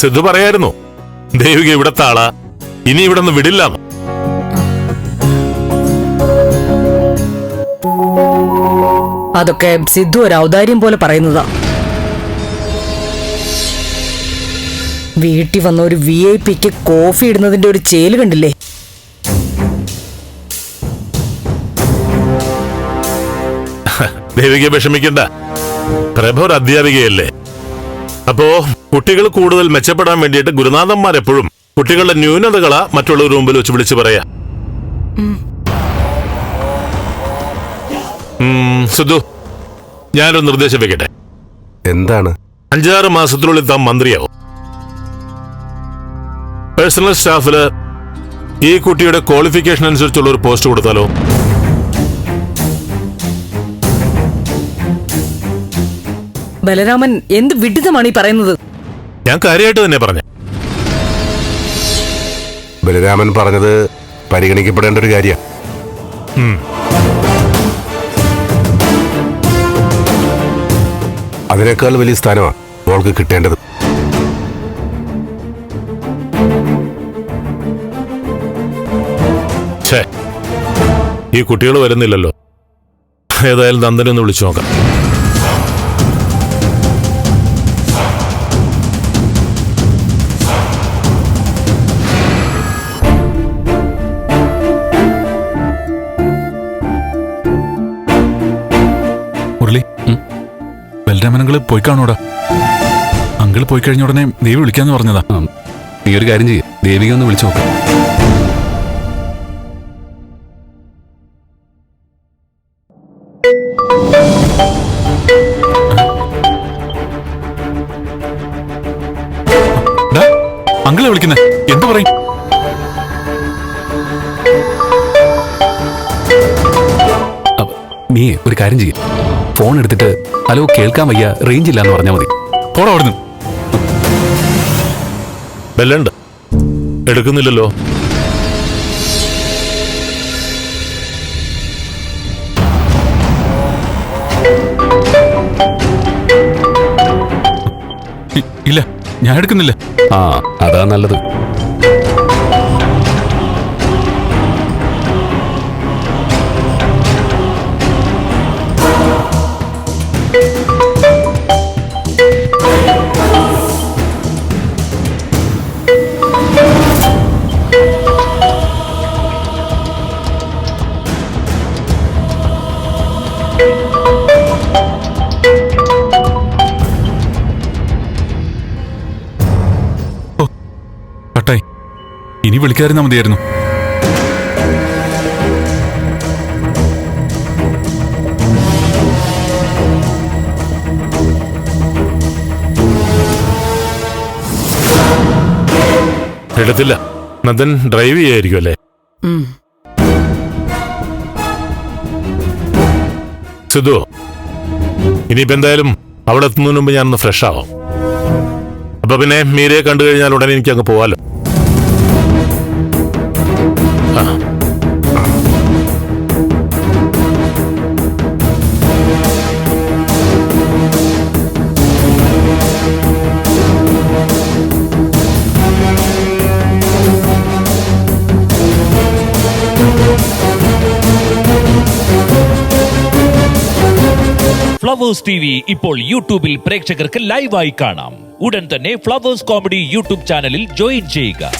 സിദ്ധു പറയായിരുന്നു ദേവിക ഇവിടത്തെ ആളാ ഇനി ഇവിടെ നിന്ന് വിടില്ല. അതൊക്കെ സിദ്ധു ഒരു ഔദാര്യം പോലെ പറയുന്നതാ. വീട്ടിൽ വന്ന ഒരു വി ഐ പിക്ക് കോഫി ഇടുന്നതിന്റെ ഒരു ചേൽ കണ്ടില്ലേ? ദേവിക വിഷമിക്കണ്ട. പ്രഭ ഒരു അധ്യാപികയല്ലേ? അപ്പോ കുട്ടികൾ കൂടുതൽ മെച്ചപ്പെടാൻ വേണ്ടിയിട്ട് ഗുരുനാഥന്മാർ എപ്പോഴും കുട്ടികളുടെ ന്യൂനതകളാ മറ്റുള്ളവർ മുമ്പിൽ വെച്ച് വിളിച്ചു പറയാ. സിദ്ധു ഞാനൊരു നിർദ്ദേശം വെക്കട്ടെ? എന്താണ്? അഞ്ചാറ് മാസത്തിനുള്ളിൽ താൻ മന്ത്രിയാവും. പേഴ്സണൽ സ്റ്റാഫിൽ ഈ കുട്ടിയുടെ ക്വാളിഫിക്കേഷൻ അനുസരിച്ചുള്ള ഒരു പോസ്റ്റ് കൊടുത്താലോ? ബലരാമൻ എന്ത് വിഡിതമാണ് ഈ പറയുന്നത്? ഞാൻ കാര്യമായിട്ട് തന്നെ പറഞ്ഞു. ബലരാമൻ പറഞ്ഞത് പരിഗണിക്കപ്പെടേണ്ട ഒരു കാര്യമാണ് അതിനേക്കാൾ വലിയ സ്ഥാനമാണ് മോൾക്ക് കിട്ടേണ്ടത്. ഈ കുട്ടികൾ വരുന്നില്ലല്ലോ. ഏതായാലും നന്ദനെ ഒന്ന് വിളിച്ചു നോക്കാം. ബലരാമനങ്ങൾ പോയി കാണൂടാ അങ്കിൾ പോയി കഴിഞ്ഞ ഉടനെ ദേവി വിളിക്കാന്ന് പറഞ്ഞതാ. നീ ഒരു കാര്യം ചെയ്യ. ദേവിക ഒന്ന് വിളിച്ചു നോക്കാം. അങ്കിളെ വിളിക്കുന്നേ. എന്തു പറയും? നീ ഒരു കാര്യം ചെയ്യ്. ഫോൺ എടുത്തിട്ട് ഹലോ കേൾക്കാൻ വയ്യ റേഞ്ച് ഇല്ലാന്ന് പറഞ്ഞാൽ മതി. പോടാ അവിടുന്ന്. ബെല്ലുണ്ട്. എടുക്കുന്നില്ലല്ലോ. ഇല്ല ഞാൻ എടുക്കുന്നില്ല. ആ അതാ നല്ലത്. ഇനി വിളിക്കാതിരുന്നാൽ മതിയായിരുന്നു. എടുത്തില്ല. നന്ദൻ ഡ്രൈവ് ചെയ്യായിരിക്കും അല്ലേ. സിദ്ധു ഇനിയിപ്പോ എന്തായാലും അവിടെ എത്തുന്നതിന് മുമ്പ് ഞാനൊന്ന് ഫ്രഷ് ആവാം. അപ്പൊ പിന്നെ മീരയെ കണ്ടു കഴിഞ്ഞാൽ ഉടനെ എനിക്ക് അങ്ങ് പോവാലോ. ഫ്ലവേഴ്സ് ടി വി ഇപ്പോൾ യൂട്യൂബിൽ പ്രേക്ഷകർക്ക് ലൈവായി കാണാം. ഉടൻ തന്നെ ഫ്ലവേഴ്സ് കോമഡി യൂട്യൂബ് ചാനലിൽ ജോയിൻ ചെയ്യുക.